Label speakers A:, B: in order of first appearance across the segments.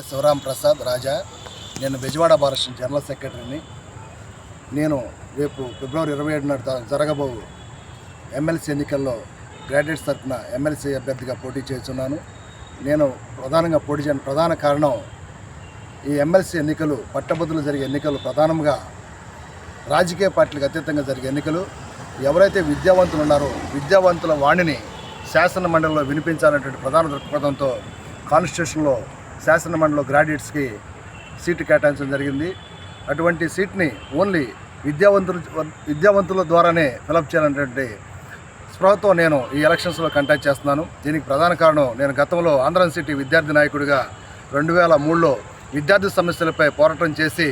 A: పేరు శివరాం ప్రసాద్ రాజా. నేను బెజవాడ భారత్ జనరల్ సెక్రటరీని. నేను రేపు ఫిబ్రవరి ఇరవై ఏడున జరగబో ఎమ్మెల్సీ ఎన్నికల్లో గ్రాడ్యుయేట్స్ తరఫున ఎమ్మెల్సీ అభ్యర్థిగా పోటీ చేస్తున్నాను. నేను ప్రధానంగా పోటీ చేయడం ప్రధాన కారణం ఈ ఎమ్మెల్సీ ఎన్నికలు పట్టభద్రులు జరిగే ఎన్నికలు ప్రధానంగా రాజకీయ పార్టీలకు అతీతంగా జరిగే ఎన్నికలు. ఎవరైతే విద్యావంతులు ఉన్నారో విద్యావంతుల వాణిని శాసన మండలిలో వినిపించాలనేటువంటి ప్రధాన దృక్పథంతో కాన్స్టిట్యూషన్లో శాసనమండలిలో గ్రాడ్యుయేట్స్కి సీటు కేటాయించడం జరిగింది. అటువంటి సీట్ని ఓన్లీ విద్యావంతులు విద్యావంతుల ద్వారానే ఫిలప్ చేయాలనేటువంటి స్పృహతో నేను ఈ ఎలక్షన్స్లో కంటాక్ట్ చేస్తున్నాను. దీనికి ప్రధాన కారణం నేను గతంలో ఆంధ్ర సిటీ విద్యార్థి నాయకుడిగా రెండు వేల మూడులో విద్యార్థి సమస్యలపై పోరాటం చేసి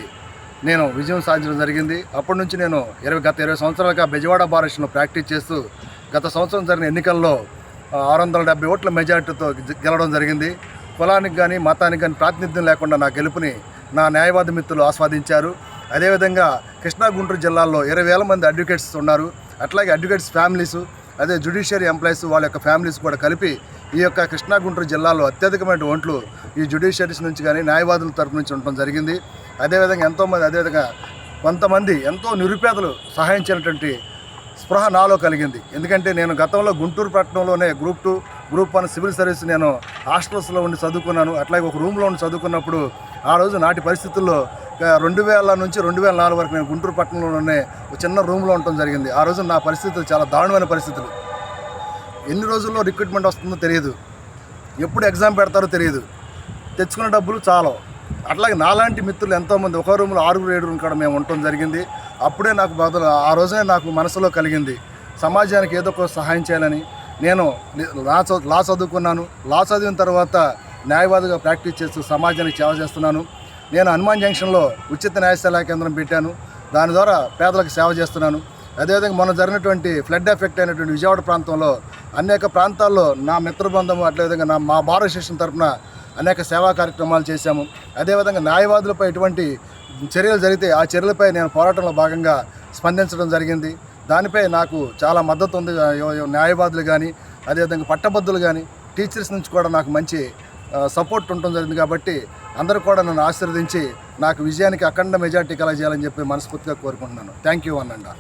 A: నేను విజయం సాధించడం జరిగింది. అప్పటి నుంచి నేను ఇరవై గత ఇరవై సంవత్సరాలుగా బెజవాడ బారేషన్లో ప్రాక్టీస్ చేస్తూ గత సంవత్సరం జరిగిన ఎన్నికల్లో ఆరు వందల డెబ్బై ఓట్ల మెజార్టీతో గెలవడం జరిగింది. కులానికి కానీ మతానికి కానీ ప్రాతినిధ్యం లేకుండా నా గెలుపుని నా న్యాయవాద మిత్రులు ఆస్వాదించారు. అదేవిధంగా కృష్ణా గుంటూరు జిల్లాల్లో ఇరవై వేల మంది అడ్వకేట్స్ ఉన్నారు. అట్లాగే అడ్వకేట్స్ ఫ్యామిలీస్ అదే జుడిషియరీ ఎంప్లాయీస్ వాళ్ళ యొక్క ఫ్యామిలీస్ కూడా కలిపి ఈ యొక్క కృష్ణా గుంటూరు జిల్లాలో అత్యధికమైన ఓట్లు ఈ జుడిషియరీస్ నుంచి కానీ న్యాయవాదుల తరపు నుంచి ఉండటం జరిగింది. అదేవిధంగా ఎంతోమంది అదేవిధంగా కొంతమంది ఎంతో నిరుపేదలు సహాయం చేయనటువంటి స్పృహ నాలో కలిగింది. ఎందుకంటే నేను గతంలో Guntur పట్టణంలోనే group two group one civil service నేను హాస్టల్స్లో ఉండి చదువుకున్నాను. అట్లాగే ఒక రూమ్లో ఉండి చదువుకున్నప్పుడు ఆ రోజు నాటి పరిస్థితుల్లో రెండు వేల నుంచి రెండు వేల నాలుగు వరకు నేను గుంటూరు పట్టణంలోనే ఒక చిన్న రూమ్లో ఉండటం జరిగింది. ఆ రోజు నా పరిస్థితులు చాలా దారుణమైన పరిస్థితులు. ఎన్ని రోజుల్లో రిక్రూట్మెంట్ వస్తుందో తెలియదు. ఎప్పుడు ఎగ్జామ్ పెడతారో తెలియదు. తెచ్చుకున్న డబ్బులు చాలా. అట్లాగే నాలాంటి మిత్రులు ఎంతోమంది ఒక రూమ్లో ఆరుగురు ఏడుగురు కూడా మేము ఉండటం జరిగింది. అప్పుడే నాకు బదులు ఆ రోజునే నాకు మనసులో కలిగింది. సమాజానికి ఏదో ఒక సహాయం చేయాలని నేను లా చదువు లా చదువుకున్నాను. లా చదివిన తర్వాత న్యాయవాదిగా ప్రాక్టీస్ చేస్తూ సమాజానికి సేవ చేస్తున్నాను. నేను హనుమాన్ జంక్షన్లో ఉచిత న్యాయశాల కేంద్రం పెట్టాను. దాని ద్వారా పేదలకు సేవ చేస్తున్నాను. అదేవిధంగా మొన్న జరిగినటువంటి ఫ్లడ్ ఎఫెక్ట్ అయినటువంటి విజయవాడ ప్రాంతంలో అనేక ప్రాంతాల్లో నా మిత్ర బృందము అదేవిధంగా నా మా భారత శిక్షణ తరఫున అనేక సేవా కార్యక్రమాలు చేశాము. అదేవిధంగా న్యాయవాదులపై ఎటువంటి చర్యలు జరిగితే ఆ చర్యలపై నేను పోరాటంలో భాగంగా స్పందించడం జరిగింది. దానిపై నాకు చాలా మద్దతు ఉంది. యో- న్యాయవాదులు కానీ అదేవిధంగా పట్టభద్రులు కానీ టీచర్స్ నుంచి కూడా నాకు మంచి సపోర్ట్ ఉండటం జరిగింది కాబట్టి అందరూ కూడా నన్ను ఆశీర్వదించి నాకు విజయానికి అఖండ మెజార్టీ కలగజేయాలని చెప్పి మనస్ఫూర్తిగా కోరుకుంటున్నాను. Thank you అన్నండా